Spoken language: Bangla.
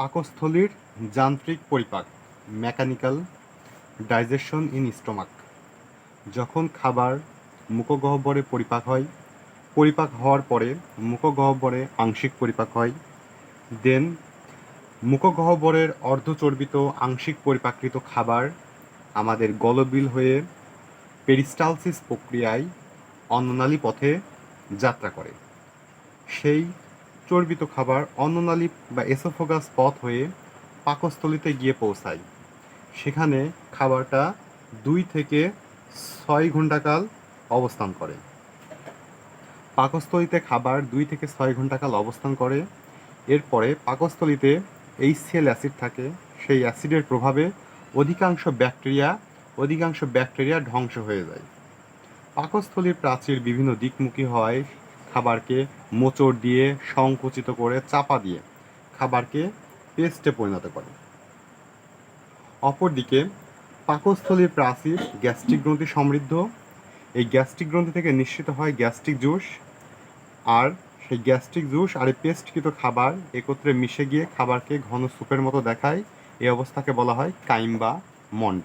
পাকস্থলীর যান্ত্রিক পরিপাক মেকানিক্যাল ডাইজেশন ইন স্টোমাক যখন খাবার মুখগহ্বরে পরিপাক হয়, পরিপাক হওয়ার পরে মুখগহ্বরে আংশিক পরিপাক হয়। দেন মুখগহ্বরের অর্ধচর্বিত আংশিক পরিপাকৃত খাবার আমাদের গলবিল হয়ে পেরিস্টালসিস প্রক্রিয়ায় অন্ননালী পথে যাত্রা করে। সেই চর্বিত খাবার অন্ননালী বা এসোফোগাস পথ হয়ে পাকস্থলীতে গিয়ে পৌঁছায়। সেখানে খাবারটা দুই থেকে ছয় ঘন্টাকাল অবস্থান করে। পাকস্থলীতে খাবার দুই থেকে ছয় ঘন্টাকাল অবস্থান করে। এরপরে পাকস্থলীতে এইচসিএল অ্যাসিড থাকে, সেই অ্যাসিডের প্রভাবে অধিকাংশ ব্যাকটেরিয়া অধিকাংশ ব্যাকটেরিয়া ধ্বংস হয়ে যায়। পাকস্থলীর প্রাচীর বিভিন্ন দিকমুখী হয় খাবারকে মোচড় দিয়ে সংকুচিত করে চাপা দিয়ে খাবারকে পেস্টে পরিণত করে। অপরদিকে পাকস্থলীর প্রাচীর গ্যাস্ট্রিক গ্রন্থি সমৃদ্ধ। এই গ্যাস্ট্রিক গ্রন্থি থেকে নিঃসৃত হয় গ্যাস্ট্রিক জুস আর সেই গ্যাস্ট্রিক জুস আর এই পেস্টকৃত খাবার একত্রে মিশে গিয়ে খাবারকে ঘন স্যুপের মতো দেখায়। এই অবস্থাকে বলা হয় কাইম বা মন্ড।